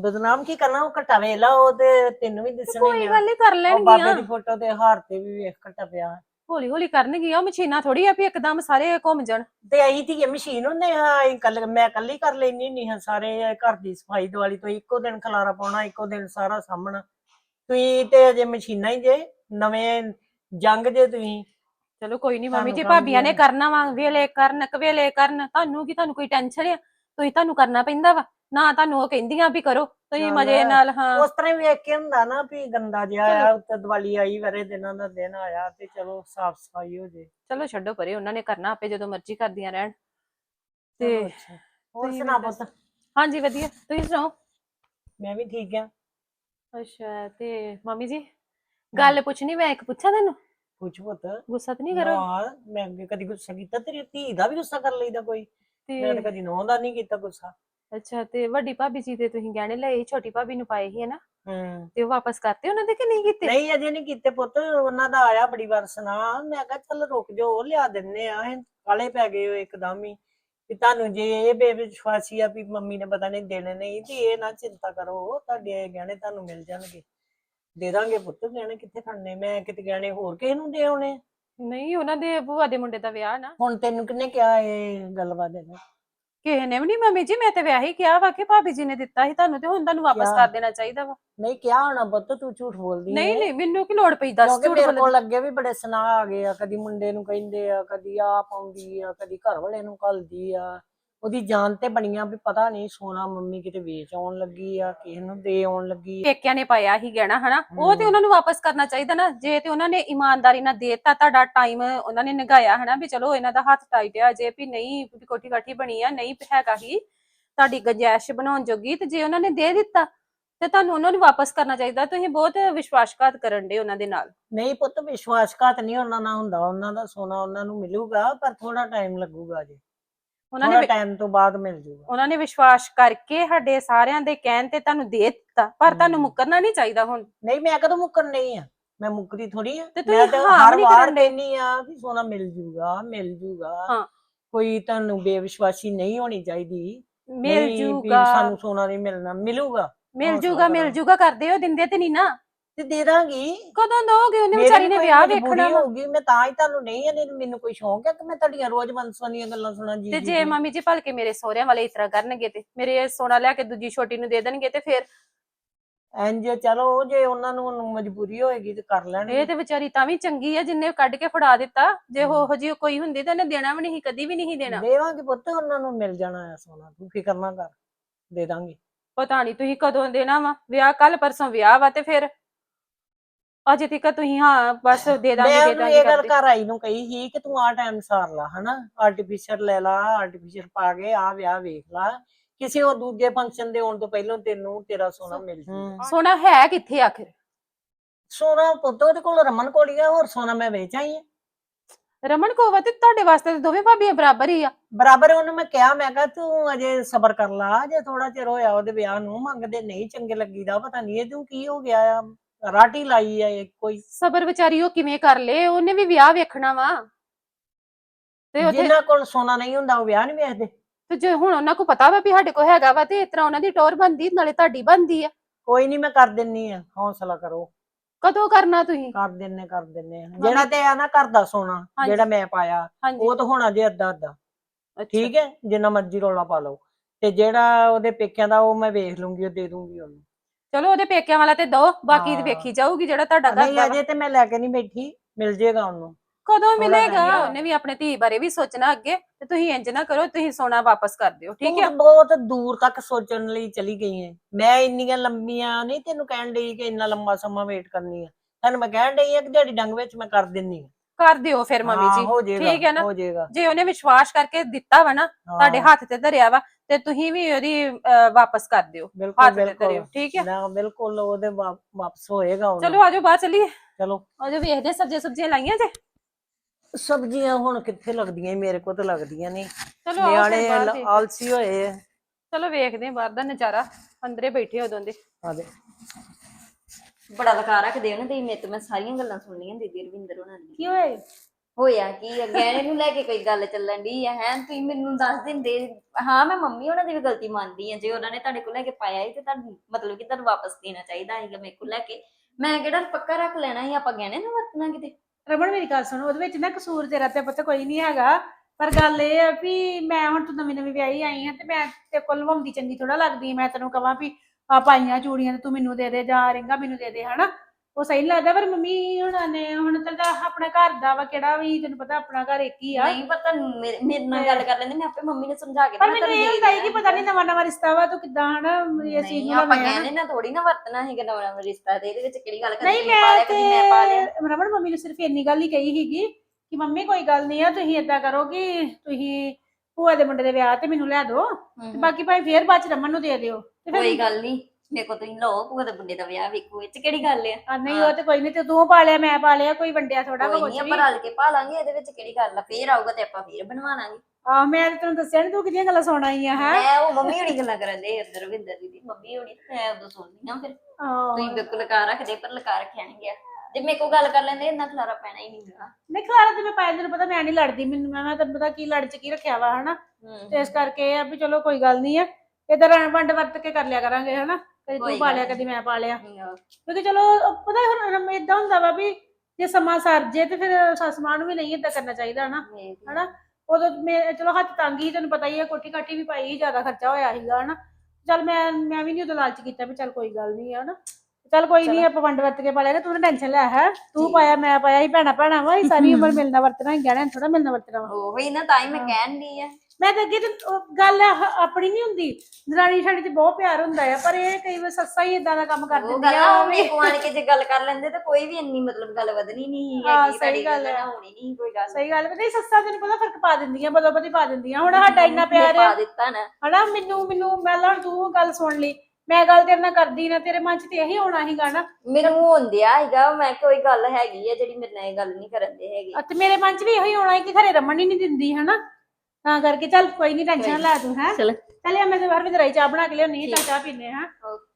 ਬਦਨਾਮ ਕੀ ਕਰਨਾ ਉਹ ਘੱਟਾ ਵੇਖ ਲਾ ਉਹ ਤੇ ਤੈਨੂੰ ਵੀ ਦਿਸਣੀ ਕੋਈ ਗੱਲ ਨਹੀਂ ਕਰ ਉਹ ਬਾਬੇ ਲੈਣਗੀਆਂ। ਦੀ ਫੋਟੋ ਤੇ ਹਾਰ ਤੇ ਵੀ ਵੇਖ ਘੱਟਾ ਪਿਆ ਹੌਲੀ ਹੌਲੀ ਕਰਨਗੀਆਂ ਉਹ ਮਸ਼ੀਨਾਂ ਥੋੜੀ ਆ ਵੀ ਇੱਕਦਮ ਸਾਰੇ ਘੁੰਮ ਜਾਣ। ਤੇ ਆਈ ਤੀ ਮਸ਼ੀਨ ਉਹਨੇ ਹਾਂ ਕੱਲ ਮੈਂ ਕੱਲੀ ਕਰ ਲੈਣੀ ਨਹੀਂ ਹਾਂ ਸਾਰੇ ਘਰ ਦੀ ਸਫ਼ਾਈ ਦਿਵਾਲੀ ਤੋਂ ਇੱਕੋ ਦਿਨ ਖਲਾਰਾ ਪਾਉਣਾ ਇੱਕੋ ਦਿਨ ਸਾਰਾ ਸਾਹਮਣਾ ਤੁਸੀਂ ਤੇ ਅਜੇ ਮਸ਼ੀਨਾਂ ਹੀ ਜੇ ਨਵੇਂ ਜੰਗ ਜੇ ਤੁਸੀਂ। ਚਲੋ ਕੋਈ ਨਹੀਂ ਮੰਮੀ ਜੀ ਭਾਬੀਆਂ ਨੇ। ਕਰਨਾ ਵਾ ਵੇਲੇ ਕਰਨ ਕਵੇਲੇ ਕਰਨ ਤੁਹਾਨੂੰ ਕੀ ਤੁਹਾਨੂੰ ਕੋਈ ਟੈਨਸ਼ਨ ਆ? ਤੁਸੀਂ ਤੁਹਾਨੂੰ ਕਰਨਾ ਪੈਂਦਾ ਵਾ। ਨਾ ਤੁਹਾਨੂੰ ਉਹ ਕਹਿੰਦੀਆਂ ਵੀ ਕਰੋ ਤੁਸੀਂ ਚੱਲ। ਮਜੇ ਨਾਲ ਹਾਂ। ਉਸ ਤਰ੍ਹਾਂ ਹੀ ਵੇਖ ਕੇ ਹੁੰਦਾ ਨਾ ਵੀ ਗੰਦਾ ਜਿਹਾ ਆਇਆ ਉੱਤੇ ਦੀਵਾਲੀ ਆਈ ਵਰੇ ਦਿਨਾਂ ਦਾ ਦਿਨ ਆਇਆ ਤੇ ਚਲੋ ਸਾਫ਼ ਸਫ਼ਾਈ ਹੋ ਜੇ। ਚਲੋ ਛੱਡੋ ਪਰੇ ਉਹਨਾਂ ਨੇ ਕਰਨਾ ਆਪੇ ਜਦੋਂ ਮਰਜ਼ੀ ਕਰਦੀਆਂ ਰਹਿਣ। ਤੇ ਚਲੋ ਅੱਛਾ। ਹੋਰ ਤੁਸੀਂ ਸੁਣਾ ਮੈਨੂੰ ਪੁੱਤ? ਹਾਂਜੀ ਵਧੀਆ। ਤੁਸੀਂ ਸੁਣਾਓ? ਮੈਂ ਵੀ ਠੀਕ ਆ। ਅੱਛਾ ਤੇ ਮੰਮੀ ਜੀ ਗੱਲ ਪੁੱਛਣੀ ਮੈਂ ਇੱਕ ਪੁੱਛਾਂ ਤੈਨੂੰ? ਪੁੱਛ ਪੁੱਤ। ਗੁੱਸਾ ਤਾਂ ਨਹੀਂ ਕਰੋ? ਨਾ ਮੈਂ ਅੱਗੇ ਕਦੀ ਗੁੱਸਾ ਕੀਤਾ ਤੇਰੀ ਧੀ ਦਾ ਵੀ ਗੁੱਸਾ ਕਰ ਲਈਦਾ ਕੋਈ। ਮੈਂ ਤਾਂ ਤੇ ਕਦੀ ਨੌਂ ਦਾ ਨਹੀਂ ਕੀਤਾ ਗੁੱਸਾ। ਅੱਛਾ ਤੇ ਵੱਡੀ ਭਾਬੀ ਜੀ ਦੇ ਤੁਸੀਂ ਗਹਿਣੇ ਲਏ ਸੀ, ਛੋਟੀ ਭਾਬੀ ਨੂੰ ਪਾਏ ਸੀ ਨਾ? ਹੂੰ। ਤੇ ਉਹ ਵਾਪਸ ਕਰਤੇ ਉਹਨਾਂ ਦੇ ਕਿ ਨਹੀਂ ਕੀਤੇ? ਨਹੀਂ ਅਜੇ ਨਹੀਂ ਕੀਤੇ ਪੁੱਤ ਉਹਨਾਂ ਦਾ ਆਇਆ ਬੜੀ ਵਾਰ ਸੁਨਾ ਮੈਂ ਕਿਹਾ ਚੱਲ ਰੁਕ ਜਾਓ ਉਹ ਲਿਆ ਦਿੰਨੇ ਆ ਇਹ ਕਾਲੇ ਪੈ ਗਏ ਹੋ ਇੱਕਦਮ ਹੀ। ਕਿ ਤੁਹਾਨੂੰ ਜੇ ਇਹ ਬੇਵਿਸ਼ਵਾਸੀ ਆ ਵੀ ਮੰਮੀ ਨੇ ਪਤਾ ਨਹੀਂ ਦੇਣੇ ਨਹੀਂ ਤੇ ਇਹ ਨਾ ਚਿੰਤਾ ਕਰੋ ਤੁਹਾਡੇ ਗਹਿਣੇ ਤੁਹਾਨੂੰ ਮਿਲ ਜਾਣਗੇ। ਦੇ ਦਾਂਗੇ ਪੁੱਤ ਗਹਿਣੇ ਕਿੱਥੇ ਖੜਨੇ ਮੈਂ ਕਿਤੇ ਗਹਿਣੇ ਹੋਰ ਕਿਸੇ ਨੂੰ ਦੇ ਆਉਣੇ? ਨਹੀਂ ਉਹਨਾਂ ਦੇ ਭੂਆ ਦੇ ਮੁੰਡੇ ਦਾ ਵਿਆਹ ਨਾ। ਹੁਣ ਤੈਨੂੰ ਕਿੰਨੇ ਕਿਹਾ ਇਹ ਗੱਲਬਾਤ ਦੇ ਕਿਸੇ ਨੇ ਵੀ ਨਹੀਂ ਮੰਮੀ ਜੀ ਮੈਂ ਤੇ ਵਿਆਹ ਹੀ ਕਿਹਾ ਵਾ ਕਿ ਭਾਬੀ ਜੀ ਨੇ ਦਿੱਤਾ ਸੀ ਤੁਹਾਨੂੰ ਤੇ ਹੁਣ ਤੁਹਾਨੂੰ ਵਾਪਸ ਕਿਆ? ਕਰ ਦੇਣਾ ਚਾਹੀਦਾ ਵਾ ਨਹੀਂ ਕਿਹਾ ਹੋਣਾ ਪੁੱਤ ਤੂੰ ਝੂਠ ਬੋਲਦੀ ਨਹੀਂ। ਨਹੀਂ ਮੈਨੂੰ ਕੀ ਲੋੜ ਪਈ ਦੱਸ ਕਿਉਂਕਿ ਝੂਠ ਮੇਰੇ ਬੋਲਣ ਦੀ? ਅੱਗੇ ਵੀ ਬੜੇ ਸੁਨਾਹ ਆ ਗਏ ਆ ਕਦੀ ਮੁੰਡੇ ਨੂੰ ਕਹਿੰਦੇ ਆ ਕਦੀ ਆ ਪਾਉਂਦੀ ਆ ਕਦੀ ਘਰ ਵਾਲੇ ਨੂੰ ਘੱਲਦੀ ਆ ਉਹਦੀ ਜਾਨ ਤੇ ਬਣੀਆਂ ਵੀ ਪਤਾ ਨਹੀਂ ਸੋਨਾ ਮੰਮੀ ਕਿਤੇ ਵੇਚ ਆਉਣ ਲੱਗੀ ਆ ਕਿਸੇ ਨੂੰ ਦੇ ਆਉਣ ਲੱਗੀ ਆ। ਪੇਕਿਆਂ ਨੇ ਪਾਇਆ ਹੀ ਗਹਿਣਾ ਹਨਾ? ਉਹ ਤੇ। ਉਹਨਾਂ ਨੂੰ ਵਾਪਸ ਕਰਨਾ ਚਾਹੀਦਾ ਨਾ। ਜੇ ਤੇ ਉਹਨਾਂ ਨੇ ਇਮਾਨਦਾਰੀ ਨਾਲ ਦੇਤਾ ਤੁਹਾਡਾ ਟਾਈਮ ਉਹਨਾਂ ਨੇ ਨਿਗਾਇਆ ਹਨਾ? ਵੀ ਚਲੋ ਇਹਨਾਂ ਦਾ ਹੱਥ ਟਾਈਟ ਆ ਜੇ ਵੀ ਨਹੀਂ ਵੀ ਕੋਠੀ ਕਾਠੀ ਬਣੀ ਆ ਨਹੀਂ ਹੈਗਾ ਹੀ ਤੁਹਾਡੀ ਗੰਜੈਸ਼ ਬਣਾਉਣ ਜੋਗੀ ਤੇ ਜੇ ਉਹਨਾਂ ਨੇ ਦੇ ਦਿੱਤਾ ਤੇ ਤੁਹਾਨੂੰ ਉਹਨਾਂ ਨੂੰ ਵਾਪਸ ਕਰਨਾ ਚਾਹੀਦਾ। ਤੁਸੀਂ ਬਹੁਤ ਵਿਸ਼ਵਾਸਘਾਤ ਕਰਨ ਦੇ ਉਹਨਾਂ ਦੇ ਨਾਲ। ਨਹੀਂ ਪੁੱਤ ਵਿਸ਼ਵਾਸਘਾਤ ਨਹੀਂ ਉਹਨਾਂ ਨਾਲ ਹੁੰਦਾ। ਉਹਨਾਂ ਦਾ ਸੋਨਾ ਉਹਨਾਂ ਨੂੰ ਮਿਲੂਗਾ ਪਰ ਥੋੜਾ ਟਾਈਮ ਲੱਗੂਗਾ ਜੀ ਉਹਨਾਂ ਨੇ ਟਾਈਮ ਤੋਂ ਬਾਅਦ ਮਿਲ ਜੂਗਾ ਉਹਨਾਂ ਨੇ ਵਿਸ਼ਵਾਸ ਕਰਕੇ ਸਾਡੇ ਸਾਰਿਆਂ ਦੇ ਕਹਿਣ ਤੇ ਤੁਹਾਨੂੰ ਦੇ ਦਿੱਤਾ ਪਰ ਤੁਹਾਨੂੰ। ਮੁੱਕਰਨਾ ਨਹੀਂ ਚਾਹੀਦਾ ਹੁਣ ਨਹੀਂ ਮੈਂ ਕਦੋਂ ਮੁੱਕਰ ਨਹੀਂ ਆ ਮੈਂ ਮੁੱਕਰੀ ਥੋੜੀ ਆ ਤੇ ਤੁਸੀਂ ਹਰ ਵਾਰ। ਕਹਿੰਨੀ ਆ ਵੀ ਸੋਨਾ ਮਿਲ ਜੂਗਾ ਮਿਲ ਜੂਗਾ ਹਾਂ। ਕੋਈ ਤੁਹਾਨੂੰ ਬੇਵਿਸ਼ਵਾਸੀ ਨਹੀਂ ਹੋਣੀ ਚਾਹੀਦੀ ਮਿਲ ਜੂਗਾ ਸਾਨੂੰ ਸੋਨਾ ਨਹੀਂ ਮਿਲਣਾ ਮਿਲੂਗਾ ਮਿਲ ਜੂਗਾ ਮਿਲ। ਜੂਗਾ ਕਰਦੇ ਹੋ ਦਿੰਦੇ ਤੇ ਨਹੀਂ ਨਾ ਤੇ ਦੇ ਦਾਂਗੀ ਕਦੋਂ ਦੋਗੇ ਉਹਨੇ ਮੇਰੀ ਵਿਚਾਰੀ ਨੇ ਕੋਈ ਵਿਆਹ ਮਜਬੂਰੀ ਵੇਖਣਾ ਵਾ। ਹੋਊਗੀ ਮੈਂ ਤਾਂ ਹੀ ਤੁਹਾਨੂੰ ਨਹੀਂ ਤਾਂ ਮੈਨੂੰ ਕੋਈ ਸ਼ੌਂਕ ਹੈ ਕਿ ਮੈਂ ਤੁਹਾਡੀਆਂ ਰੋਜ਼ ਮਨਸਵਨੀਆਂ ਗੱਲਾਂ ਸੁਣਾ ਜੀ ਤੇ ਜੀ, ਜੇ ਜੀ। ਮੰਮੀ ਜੀ ਭਲਕੇ ਮੇਰੇ ਸਹੁਰਿਆਂ ਵਾਲੇ ਇਸ ਤਰ੍ਹਾਂ ਕਰਨਗੇ ਤੇ ਮੇਰੇ ਸੋਨਾ ਲੈ ਕੇ ਦੂਜੀ ਛੋਟੀ ਨੂੰ ਦੇ ਦੇਣਗੇ ਤੇ ਫਿਰ ਇੰਜ ਚਲੋ ਜੇ ਉਹਨਾਂ ਨੂੰ ਮਜਬੂਰੀ ਹੋਏਗੀ ਤੇ ਕਰ ਲੈਣਗੇ। ਇਹ ਤੇ ਵਿਚਾਰੀ ਤਾਂ ਵੀ ਚੰਗੀ ਆ ਜਿੰਨੇ ਕੱਢ ਕੇ ਫੜਾ ਦਿੱਤਾ। ਜੇ ਉਹ ਜਿਹੀ ਕੋਈ ਹੁੰਦੀ ਤਾਂ ਉਹਨੇ ਦੇਣਾ ਵੀ ਨਹੀਂ ਕਦੀ ਵੀ ਨਹੀਂ ਦੇਣਾ। ਦੇਵਾਂਗੇ ਪੁੱਤ ਉਹਨਾਂ ਨੂੰ ਮਿਲ ਜਾਣਾ ਹੈ ਸੋਨਾ ਤੂੰ ਫਿਕਰ ਨਾ ਕਰ ਦੇ ਦਾਂਗੇ। ਪਤਾ ਨਹੀਂ ਤੁਸੀਂ ਕਦੋਂ ਦੇਣਾ ਵਾ। ਵਿਆਹ ਕੱਲ ਪਰਸੋਂ ਵਿਆਹ ਵਾ ਤੇ ਫਿਰ ਅਜੇ ਤੱਕ ਤੁਸੀਂ ਹਾਂ ਬਸ ਦੇ ਦਾਂਗੇ ਮੈਂ ਦੇ ਉਹਨੂੰ ਦਾਂਗੇ ਇਹ ਗੱਲ ਕਰਦੇ। ਘਰ ਆਈ ਨੂੰ ਕਹੀ ਸੀ ਕਿ ਤੂੰ ਆ ਟਾਈਮ ਸਾਰ ਲਾ ਹਨਾ? ਆਰਟੀਫੀਸ਼ੀਅਲ ਲੈ ਲਾ ਆਰਟੀਫੀਸ਼ੀਅਲ ਪਾ ਕੇ ਆ ਵਿਆਹ ਵੇਖ ਲਾ। ਕਿਸੇ ਉਹ ਦੂਜੇ ਫੰਕਸ਼ਨ ਦੇ ਆਉਣ ਤੋਂ ਪਹਿਲਾਂ ਤੈਨੂੰ ਤੇਰਾ ਸੋਨਾ ਮਿਲ ਜੂਗਾ। ਸੋਨਾ ਹੈ ਕਿੱਥੇ ਆਖਿਰ? ਸੋਨਾ ਪੁੱਤ ਉਹਦੇ ਕੋਲ ਰਮਨ ਕੋਲ ਹੀ ਆ ਹੋਰ ਸੋਨਾ ਮੈਂ ਵੇਚ ਆਈ ਆ। ਰਮਨ ਕੋਵਾ ਤੇ ਤੁਹਾਡੇ ਵਾਸਤੇ ਤਾਂ ਦੋਵੇਂ ਭਾਬੀਆਂ ਬਰਾਬਰ ਹੀ ਆ। ਬਰਾਬਰ ਉਹਨੂੰ ਮੈਂ ਕਿਹਾ ਮੈਂ ਕਿਹਾ ਤੂੰ ਅਜੇ ਸਬਰ ਕਰ ਲਾ ਜੇ ਥੋੜਾ ਚਿਰ ਹੋਇਆ ਉਹਦੇ ਵਿਆਹ ਨੂੰ ਮੰਗਦੇ ਨਹੀਂ ਚੰਗੇ ਲੱਗੀਦਾ ਪਤਾ ਨਹੀਂ ਇਹ ਤੂੰ ਕੀ ਹੋ ਗਿਆ ਆ। ਰਾਟੀ ਲਾਈ ਆ ਇਹ ਕੋਈ। ਸਬਰ ਵਿਚਾਰੀ ਉਹ ਕਿਵੇਂ ਕਰ ਲੇ? ਉਹਨੇ ਵੀ ਵਿਆਹ ਵੇਖਣਾ ਵਾ। ਤੇ ਉੱਥੇ ਜਿਨ੍ਹਾਂ ਕੋਲ ਸੋਨਾ ਨਹੀਂ ਹੁੰਦਾ ਉਹ ਵਿਆਹ ਨਹੀਂ ਵੇਖਦੇ। ਤੇ ਜੇ ਹੁਣ ਉਹਨਾਂ ਕੋ ਪਤਾ ਵਾ ਵੀ ਸਾਡੇ ਕੋ ਹੈਗਾ ਵਾ ਤੇ ਇਸ ਤਰ੍ਹਾਂ ਉਹਨਾਂ ਦੀ ਟੌਰ ਬੰਦੀ ਨਾਲੇ ਤੁਹਾਡੀ ਬੰਦੀ ਆ। ਕੋਈ ਨਹੀਂ ਮੈਂ ਕਰ ਦਿੰਨੀ ਆ। ਹੌਸਲਾ ਕਰੋ। ਕਦੋਂ ਕਰਨਾ ਤੁਸੀਂ? ਕਰ ਦਿੰਨੇ ਕਰ ਦਿੰਨੇ ਆ। ਜਿਹੜਾ ਤੇ ਆ ਨਾ ਘਰ ਦਾ ਸੋਨਾ ਹਾਂਜੀ। ਜਿਹੜਾ ਮੈਂ ਪਾਇਆ ਹਾਂਜੀ। ਉਹ ਤਾਂ ਹੋਣਾ ਜੇ ਅੱਧਾ ਅੱਧਾ। ਅੱਛਾ। ਠੀਕ ਹੈ? ਜਿੰਨਾ ਮਰਜ਼ੀ ਰੌਲਾ ਪਾ ਲਓ। ਤੇ ਜਿਹੜਾ ਉਹਦੇ ਪੇਕਿਆਂ ਦਾ ਉਹ ਮੈਂ ਵੇਖ ਲੂੰਗੀ ਉਹ ਦੇ ਦੂੰਗੀ ਉਹਨੂੰ। ਚਲੋ ਉਹਦੇ ਪੇਕਿਆਂ ਵਾਲਾ ਤੇ ਦੋ ਬਾਕੀ ਤੇ ਹਾਂ। ਵੇਖੀ ਜਾਊਗੀ ਜਿਹੜਾ ਤੁਹਾਡਾ ਘਰ ਨਹੀਂ ਦਾ। ਅਜੇ ਤੇ ਮੈਂ ਲੈ ਕੇ ਨਹੀਂ ਬੈਠੀ ਮਿਲ ਜੇਗਾ ਉਹਨੂੰ ਕਦੋਂ ਥੋੜ੍ਹਾ ਮਿਲੇਗਾ। ਉਹਨੇ ਵੀ ਆਪਣੇ ਧੀ ਬਾਰੇ ਵੀ ਸੋਚਣਾ ਅੱਗੇ ਤੇ ਤੁਸੀਂ ਇੰਜ ਨਾ ਕਰੋ ਤੁਸੀਂ ਸੋਨਾ ਵਾਪਸ ਕਰ ਦਿਓ ਠੀਕ ਤੂੰ ਹੈ ਤਾਂ ਬਹੁਤ ਦੂਰ ਤੱਕ ਸੋਚਣ ਲਈ ਚਲੀ ਗਈ ਹੈ ਮੈਂ ਇੰਨੀਆਂ ਲੰਮੀਆਂ ਨਹੀਂ ਤੈਨੂੰ ਕਹਿਣ ਡਈ ਕਿ ਇੰਨਾ ਲੰਮਾ ਸਮਾਂ ਵੇਟ ਕਰਨੀ ਆ ਤੈਨੂੰ ਮੈਂ ਕਹਿਣ ਡਈ ਆ ਕਿ ਦਿਹਾੜੀ ਡੰਗ ਵਿੱਚ ਮੈਂ ਕਰ ਦਿੰਨੀ ਆ ਕਰ ਦਿਓ ਫਿਰ ਮੰਮੀ ਹਾਂ, ਜੀ। ਹੋ ਜਾਏਗਾ ਠੀਕ ਹੈ ਨਾ? ਹੋ ਜਾਏਗਾ। ਜੇ ਉਹਨੇ ਵਿਸ਼ਵਾਸ ਕਰਕੇ ਦਿੱਤਾ ਵਾ ਨਾ ਤੁਹਾਡੇ ਹਾਂ, ਹੱਥ ਤੇ ਧਰਿਆ ਵਾ ਤੇ ਤੁਸੀਂ ਵੀ ਉਹਦੀ ਅਹ, ਵਾਪਸ ਕਰ ਦਿਓ। ਬਿਲਕੁਲ ਹੱਥ ਤੇ ਬਿਲਕੁਲ। ਧਰਿਓ ਠੀਕ ਹੈ? ਨਾ ਬਿਲਕੁਲ ਉਹਦੇ ਵਾ- ਵਾਪਸ ਹੋਏਗਾ ਉਹਨੂੰ। ਚਲੋ ਆਜੋ ਬਾਹਰ ਚੱਲੀਏ। ਚਲੋ। ਆਜੋ ਵੇਖਦੇ ਸਬਜ਼ੀਆਂ ਸਬਜ਼ੀਆਂ ਲਾਈਆਂ ਜੇ। ਸਬਜ਼ੀਆਂ ਹੁਣ ਕਿੱਥੇ ਲੱਗਦੀਆਂ ਈ, ਮੇਰੇ ਕੋਲ ਤਾਂ ਲੱਗਦੀਆਂ ਨਹੀਂ ਚਲੋ ਆਓ ਨਿਆਣੇ ਫਿਰ ਬਾਹਰ ਲ- ਦੇਖ- ਆਲਸੀ ਹੋਏ ਆ। ਚਲੋ ਵੇਖਦੇ ਹਾਂ ਬਾਹਰ ਦਾ ਨਜ਼ਾਰਾ। ਅੰਦਰੇ ਬੈਠੇ ਉਦੋਂ ਦੇ। ਬੜਾ ਲਗਾ ਰੱਖਦੇ ਹੋ ਨਾ ਤੇ ਮੇਰੇ ਤੋਂ ਮੈਂ ਸਾਰੀਆਂ ਗੱਲਾਂ ਸੁਣ ਲਈਆਂ ਦੀਦੀ ਰਵਿੰਦਰ ਉਹਨਾਂ ਦੀਆਂ। ਕੀ ਹੋਏ ਹੋਇਆ ਕੀ ਆ? ਗਹਿਣੇ ਨੂੰ ਲੈ ਕੇ ਕੋਈ ਗੱਲ ਚੱਲਣ ਦੀ ਆ? ਹੈ ਤੁਸੀਂ ਮੈਨੂੰ ਦੱਸ ਦਿੰਦੇ। ਹਾਂ ਮੈਂ ਮੰਮੀ ਉਹਨਾਂ ਦੀ ਵੀ ਗਲਤੀ ਮੰਨਦੀ ਆ। ਜੇ ਉਹਨਾਂ ਨੇ ਤੁਹਾਡੇ ਕੋਲ ਲੈ ਕੇ ਪਾਇਆ ਸੀ ਤੇ ਤੁਹਾਨੂੰ ਮਤਲਬ ਕਿ ਤੁਹਾਨੂੰ ਵਾਪਸ ਦੇਣਾ ਚਾਹੀਦਾ ਸੀਗਾ ਮੇਰੇ ਕੋਲ ਲੈ ਕੇ। ਮੈਂ ਕਿਹੜਾ ਪੱਕਾ ਰੱਖ ਲੈਣਾ ਸੀ? ਆਪਾਂ ਗਹਿਣੇ ਨਾ ਵਰਤਣਾ ਕਿਤੇ। ਰਮਣ ਮੇਰੀ ਗੱਲ ਸੁਣ ਉਹਦੇ ਵਿੱਚ ਨਾ ਕਸੂਰ ਤੇਰਾ ਤੇ ਪਤਾ ਕੋਈ ਨਹੀਂ ਹੈਗਾ। ਪਰ ਗੱਲ ਇਹ ਆ ਵੀ ਮੈਂ ਹੁਣ ਤੂੰ ਨਵੀਂ ਨਵੀਂ ਵਿਆਹੀ ਆਈ ਹਾਂ ਤੇ ਮੈਂ ਤੇ ਕੋਲ ਲਵਾਉਂਦੀ ਚੰਗੀ ਥੋੜਾ ਲੱਗਦੀ ਆ। ਮੈਂ ਤੈਨੂੰ ਕਹਾਂ ਵੀ ਆ ਪਾਈਆਂ ਚੂੜੀਆਂ ਤੇ ਤੂੰ ਮੈਨੂੰ ਦੇ ਦੇ ਜਾਂ ਰਿੰਗਾ ਮੈਨੂੰ ਦੇ ਦੇ ਹਨਾ? ਉਹ ਸਹੀ ਨੀ ਲੱਗਦਾ ਪਰ ਮੰਮੀ ਹੁਣਾਂ ਨੇ ਹੁਣ ਤਾਂ ਆਪਣਾ ਘਰ ਦਾ ਵਾ ਕਿਹੜਾ ਵੀ ਤੈਨੂੰ ਪਤਾ ਆਪਣਾ ਘਰ ਇੱਕ ਹੀ ਆ। ਨਹੀਂ ਪਤਾ ਮੇਰੇ ਮੇਰੇ ਨਾਲ ਗੱਲ ਕਰ ਲੈਂਦੇ ਮੈਂ ਆਪੇ ਮੰਮੀ ਨੂੰ ਸਮਝਾ ਕੇ ਪਰ ਮੈਨੂੰ ਇਹ ਦੇ ਹੁੰਦਾ ਹੀ ਕਿ ਪਤਾ ਨਹੀਂ ਨਵਾਂ ਨਵਾਂ ਰਿਸ਼ਤਾ ਵਾ ਤੂੰ ਕਿੱਦਾਂ ਹਨਾ ਇਸ ਚੀਜ਼ ਨੂੰ ਆਪਾਂ ਗਹਿਣੇ ਨਾ ਥੋੜੀ ਨਾ ਵਰਤਣਾ ਹੈਗਾ ਨਵਾਂ ਨਵਾਂ ਰਿਸ਼ਤਾ ਤੇ ਇਹਦੇ ਵਿੱਚ ਕਿਹੜੀ ਗੱਲ ਕਰਨੀ ਨਹੀਂ ਪਾ ਲਿਆ ਮੈਂ ਕਦੀ ਮੈਂ ਪਾ ਲਿਆ। ਤੇ ਰਮਨ ਮੰਮੀ ਨੂੰ ਸਿਰਫ ਇੰਨੀ ਗੱਲ ਹੀ ਕਹੀ ਸੀਗੀ ਕਿ ਮੰਮੀ ਕੋਈ ਗੱਲ ਨਹੀਂ ਆ ਤੁਸੀਂ ਏਦਾਂ ਕਰੋ ਕਿ ਤੁਸੀਂ ਭੂਆ ਦੇ ਮੁੰਡੇ ਦੇ ਵਿਆਹ ਤੇ ਮੈਨੂੰ ਲੈ ਦਿਓ ਤੇ ਹਮ। ਬਾਕੀ ਭਾਈ ਫੇਰ ਬਾਅਦ ਚ ਰਮਨ ਨੂੰ ਦੇ ਦਿਓ। ਤੇ ਕੋਈ ਗੱਲ ਨਹੀਂ ਮੇਰੇ ਕੋਲ ਤੁਸੀਂ ਲਓ ਭੂਆ ਦੇ ਮੁੰਡੇ ਦਾ ਵਿਆਹ ਵੇਖੋ ਇਹ ਚ ਕਿਹੜੀ ਗੱਲ ਆ? ਆ ਨਹੀਂ ਉਹ ਤੇ ਕੋਈ ਨਹੀਂ ਤੇ ਤੂੰ ਪਾ ਲਿਆ ਮੈਂ ਪਾ ਲਿਆ ਕੋਈ ਵੰਡਿਆ ਥੋੜਾ ਕੋਈ ਕੁਝ ਨਹੀਂ ਵੀ। ਆਪਾਂ ਰਲ ਕੇ ਪਾ ਲਾਂਗੇ ਇਹਦੇ ਵਿੱਚ ਕਿਹੜੀ ਗੱਲ ਆ? ਫੇਰ ਆਊਗਾ ਤੇ ਆਪਾਂ ਫੇਰ ਬਣਵਾ ਲਾਂਗੇ। ਆ ਮੈਂ ਤੇ ਤੈਨੂੰ ਦੱਸਿਆ ਨੀ ਤੂੰ ਕਿਹਦੀਆਂ ਗੱਲਾਂ ਸੁਣ ਆਈ ਆ ਹੈ? ਮੈਂ ਉਹ ਮੰਮੀ ਹੋਣੀ ਗੱਲਾਂ ਕਰਨ ਦੇ ਅੰਦਰ ਰਵਿੰਦਰ ਦੀ ਮੰਮੀ ਹੋਣੀ ਤੇ ਮੈਂ ਉਦੋਂ ਸੁਣਦੀ ਨਾ ਫਿਰ। ਤੁਸੀਂ ਬਿਲਕੁਲ ਲਗਾ ਰੱਖਦੇ ਪਰ ਲਗਾ ਰੱਖਿਆ ਨਹੀਂ ਗਿਆ। ਜੇ ਮੇਰੇ ਕੋਲ ਗੱਲ ਕਰ ਲੈਂਦੇ ਇੰਨਾ ਖਲਾਰਾ ਪੈਣਾ ਹੀ ਨਹੀਂ ਗਾ। ਨਹੀਂ ਖਲਾਰਾ ਤੇ ਮੈਂ ਪਾਇਆ ਤੈਨੂੰ ਪਤਾ ਮੈਂ ਨਹੀਂ ਲੜਦੀ ਮੈਨੂੰ ਮੈਂ ਤੈਨੂੰ ਪਤਾ ਕੀ ਲੜ ਚ ਕੀ ਰੱਖਿਆ ਵਾ ਹਨਾ? ਤੇ ਇਸ ਕਰਕੇ ਇਹ ਆ ਵੀ ਚਲੋ ਕੋਈ ਗੱਲ ਨਹੀਂ ਆ। ਇਧਰ ਵੰਡ ਵਰਤ ਕੇ ਕਰ ਲਿਆ ਕਰਾਂਗੇ ਹਨਾ? ਕਦੀ ਕੋਈ ਤੂੰ ਪਾ ਗੱਲ ਲਿਆ। ਕਦੀ ਮੈਂ ਪਾ ਲਿਆ। ਕਿਉਂਕਿ ਚਲੋ ਪਤਾ ਹੁਣ ਇਦਾਂ ਹੁੰਦਾ ਵਾ ਵੀ ਜੇ ਸਮਾਂ ਸਰ ਜੇ ਤੇ ਫਿਰ ਸੱਸ ਮਾਂ ਨੂੰ ਵੀ ਨਹੀਂ ਇਦਾਂ ਕਰਨਾ ਚਾਹੀਦਾ ਹਨਾ? ਹਨਾ? ਉਦੋਂ ਮੈਂ ਚਲੋ ਹੱਥ ਤੰਗ ਹੀ ਤੈਨੂੰ ਪਤਾ ਹੀ ਹੈ ਕੋਠੀ ਕਾਠੀ ਵੀ ਪਾਈ ਸੀ ਜ਼ਿਆਦਾ ਖਰਚਾ ਹੋਇਆ ਸੀਗਾ ਹਨਾ? ਚੱਲ ਮੈਂ ਮੈਂ ਵੀ ਨਹੀਂ ਉਦੋਂ ਲਾਲਚ ਕੀਤਾ ਵੀ ਚੱਲ ਕੋਈ ਗੱਲ ਨਹੀਂ ਹਨਾ? ਚੱਲ ਕੋਈ ਨਹੀਂ ਆਪਾਂ ਵੰਡ ਵਰਤ ਕੇ ਪਾ ਲਿਆ ਤੂੰ ਟੈਨਸ਼ਨ ਲੈ ਹੈ? ਤੂੰ ਪਾਇਆ ਮੈਂ ਪਾਇਆ ਹੀ ਭੈਣਾ ਭੈਣਾ ਵਾ ਇਹ ਸਾਰੀ ਉਮਰ ਮਿਲਣਾ ਵਰਤਣਾ ਹੀ ਗਹਿਣਾ ਥੋੜਾ ਮਿਲਣਾ ਵਰਤਣਾ ਵਾ। ਉਹੀ ਨਾ ਤਾਂ ਹੀ ਮੈਂ ਕਹਿਣ ਦੀ ਆ। ਮੈਂ ਤਾਂ ਅੱਗੇ ਤੇ ਉਹ ਗੱਲ ਆ- ਆਪਣੀ ਨਹੀਂ ਹੁੰਦੀ। ਦਰਾਣੀ ਸਾਡੀ ਤੇ ਬਹੁਤ ਪਿਆਰ ਹੁੰਦਾ ਆ ਪਰ ਇਹ ਕਈ ਵਾਰ ਸੱਸਾਂ ਹੀ ਇਦਾਂ ਦਾ ਕੰਮ ਕਰ ਉਹ ਦਿੰਦੀਆਂ ਗੱਲ ਆ ਵੀ ਮੇਰੇ ਕੋਲ ਆਣ ਕੇ ਜੇ ਗੱਲ ਕਰ ਲੈਂਦੇ ਤਾਂ ਕੋਈ ਵੀ ਇੰਨੀ ਮਤਲਬ ਗੱਲ ਵਧਣੀ ਨਹੀਂ ਹਾਂ, ਹੈਗੀ ਸਹੀ ਤੁਹਾਡੀ ਗੱਲ ਗੱਲ ਹੈ। ਨਾ ਹੋਣੀ ਨਹੀਂ ਕੋਈ ਗੱਲ ਸਹੀ ਗੱਲ ਨਹੀਂ ਸੱਸਾਂ ਤੈਨੂੰ ਪਤਾ ਫ਼ਰਕ ਪਾ ਦਿੰਦੀਆਂ ਬਦੋ ਬਦੀ ਪਾ ਦਿੰਦੀਆਂ। ਹੁਣ ਸਾਡਾ ਇੰਨਾ ਪਿਆਰ ਪਾ ਆ। ਦਿੱਤਾ ਨਾ। ਹਨਾ ਮੈਨੂੰ ਮੈਨੂੰ ਮੈਂ ਲਾਂ ਤੂੰ ਗੱਲ ਸੁਣ ਲਈ। ਮੈਂ ਗੱਲ ਤੇਰੇ ਨਾਲ ਕਰਦੀ ਨਾ ਤੇਰੇ ਮਨ 'ਚ ਤੇ ਇਹੀ ਹੋਣਾ ਸੀਗਾ ਨਾ। ਮੈਨੂੰ ਹੁੰਦਿਆ ਹੈਗਾ ਮੈਂ ਕੋਈ ਗੱਲ ਹੈਗੀ ਆ ਜਿਹੜੀ ਮੇਰੇ ਨਾਲ ਇਹ ਗੱਲ ਨਹੀਂ ਕਰਨ ਦੇ ਹੈਗੇ। ਤੇ ਮੇਰੇ ਮਨ 'ਚ ਵੀ ਇਹੀ ਹੋਣਾ ਸੀ ਕਿ ਘਰੇ ਰਮਣ ਹੀ ਨਹੀਂ ਦਿੰਦੀ ਹਨਾ। ਤਾਂ ਕਰਕੇ ਚੱਲ ਕੋਈ ਨਹੀਂ ਟੈਨਸ਼ਨ ਲੈ ਤੂੰ ਹੈ। ਚਲ। ਚੱਲ ਆ ਮੈਂ ਤੇ ਬਾਹਰ ਵੀ ਦਰਾਈ ਚਾਹ ਬਣਾ ਕੇ ਲਿਆਉਣੀ ਤਾਂ ਚਾਹ ਪੀਨੇ ਹਾਂ। ਓਕੇ।